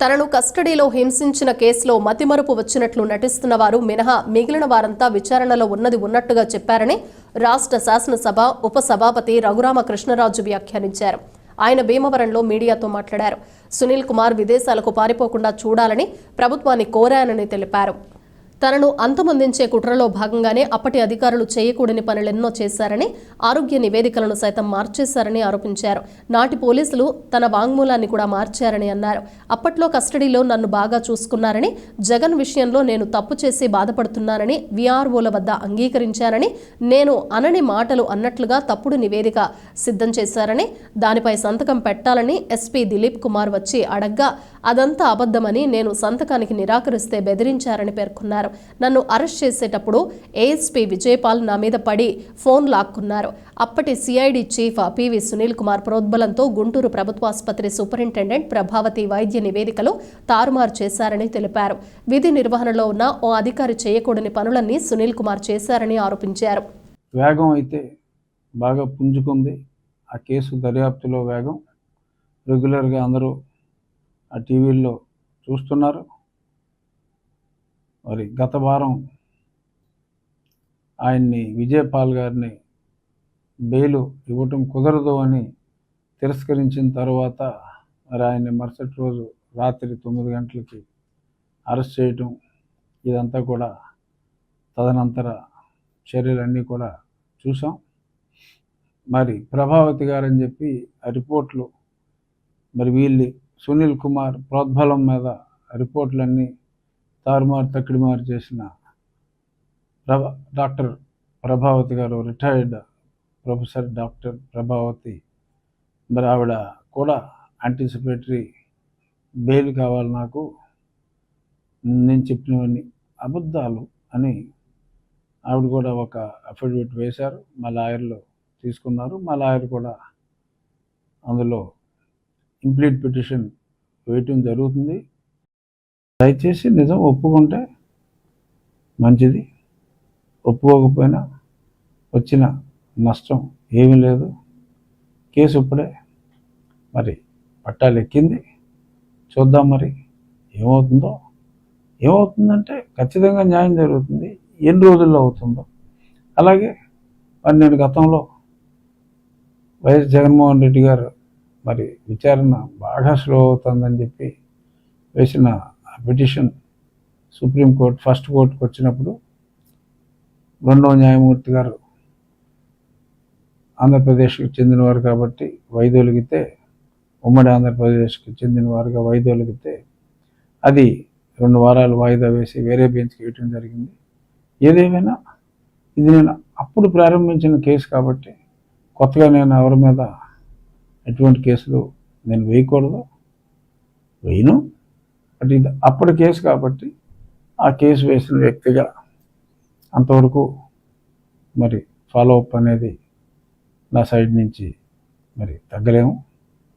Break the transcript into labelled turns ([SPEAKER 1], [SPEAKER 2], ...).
[SPEAKER 1] తనను కస్టడీలో హింసించిన కేసులో మతిమరుపు వచ్చినట్లు నటిస్తున్న వారు మినహా మిగిలిన వారంతా విచారణలో ఉన్నది ఉన్నట్టుగా చెప్పారని రాష్ట్ర శాసనసభ ఉపసభాపతి రఘురామకృష్ణరాజు వ్యాఖ్యానించారు. ఆయన భీమవరంలో మీడియాతో మాట్లాడారు. సునీల్ కుమార్ విదేశాలకు పారిపోకుండా చూడాలని ప్రభుత్వాన్ని కోరానని తెలిపారు. తనను అంతమందించే కుట్రలో భాగంగానే అప్పటి అధికారులు చేయకూడని పనులెన్నో చేశారని ఆరోగ్య నివేదికలను సైతం మార్చేశారని ఆరోపించారు. నాటి పోలీసులు తన వాంగ్మూలాన్ని కూడా మార్చారని అన్నారు. అప్పట్లో కస్టడీలో నన్ను బాగా చూసుకున్నారని జగన్ విషయంలో నేను తప్పు చేసి బాధపడుతున్నానని విఆర్ఓల వద్ద అంగీకరించారని నేను అనని మాటలు అన్నట్లుగా తప్పుడు నివేదిక సిద్ధం చేశారని దానిపై సంతకం పెట్టాలని ఎస్పీ దిలీప్ కుమార్ వచ్చి అడగ్గా అదంతా అబద్ధమని నేను సంతకానికి నిరాకరిస్తే బెదిరించారని పేర్కొన్నారు. నన్ను అరెస్ట్ చేసేటప్పుడు ఏఎస్పీ విజయపాల్ నా మీద పడి ఫోన్ లాక్కున్నారు. అప్పటి CID chief PV Sunil Kumar ప్రోద్బలంతో గుంటూరు ప్రభుత్వాసుపత్రి సూపరింటెండెంట్ ప్రభావతి వైద్య నివేదికలు తారుమారు చేశారని తెలిపారు. విధి నిర్వహణలో ఉన్న ఓ అధికారి చేయకూడని పనులన్నీ సునీల్ కుమార్ చేశారని ఆరోపించారు.
[SPEAKER 2] వేగం అయితే బాగా పుంజుకుంది. ఆ కేసు దర్యాప్తులో వేగం. రెగ్యులర్గా అందరూ ఆ టీవీల్లో చూస్తున్నారు. మరి గత వారం ఆయన్ని విజయపాల్ గారిని బెయిలు ఇవ్వటం కుదరదు అని తిరస్కరించిన తర్వాత మరి ఆయన్ని మరుసటి రోజు రాత్రి తొమ్మిది గంటలకి అరెస్ట్ చేయటం ఇదంతా కూడా తదనంతర చర్యలన్నీ కూడా చూసాం మరి ప్రభావతి గారని చెప్పి ఆ రిపోర్ట్లు మరి వీళ్ళు సునీల్ కుమార్ ప్రోద్బలం మీద రిపోర్ట్లన్నీ తారుమారు తక్కిడిమారు చేసిన ప్రభ డాక్టర్ ప్రభావతి గారు రిటైర్డ్ ప్రొఫెసర్ డాక్టర్ ప్రభావతి. మరి ఆవిడ కూడా యాంటిసిపేటరీ బెయిల్ కావాలి నాకు. నేను చెప్పినవన్నీ అబద్ధాలు అని ఆవిడ కూడా ఒక అఫిడవిట్ వేశారు. మా లాయర్లు తీసుకున్నారు. మా లాయర్ కూడా అందులో ఇంప్లీట్ పిటిషన్ వేయటం జరుగుతుంది. దయచేసి నిజం ఒప్పుకుంటే మంచిది. ఒప్పుకోకపోయినా వచ్చిన నష్టం ఏమీ లేదు. కేసు ఇప్పుడే మరి పట్టాలు ఎక్కింది. చూద్దాం మరి ఏమవుతుందో. ఏమవుతుందంటే ఖచ్చితంగా న్యాయం జరుగుతుంది. ఎన్ని రోజుల్లో అవుతుందో. అలాగే మరి నేను గతంలో వైఎస్ జగన్మోహన్ రెడ్డి గారు మరి విచారణ బాగా స్లో అవుతుందని చెప్పి వేసిన పిటిషన్ సుప్రీంకోర్టు ఫస్ట్ కోర్టుకు వచ్చినప్పుడు రెండవ న్యాయమూర్తి గారు ఆంధ్రప్రదేశ్కి చెందినవారు కాబట్టి వైదొలిగితే ఉమ్మడి ఆంధ్రప్రదేశ్కి చెందినవారుగా వైదొలిగితే అది రెండు వారాలు వాయిదా వేసి వేరే బెంచ్కి వేయటం జరిగింది. ఏదేమైనా ఇది నేను అప్పుడు ప్రారంభించిన కేసు కాబట్టి కొత్తగా నేను ఎవరి మీద ఎటువంటి కేసులు నేను వేయకూడదు. వేయను. అంటే ఇది అప్పటి కేసు కాబట్టి ఆ కేసు వేసిన వ్యక్తిగా అంతవరకు మరి ఫాలో అప్ అనేది నా సైడ్ నుంచి మరి తగ్గలేము.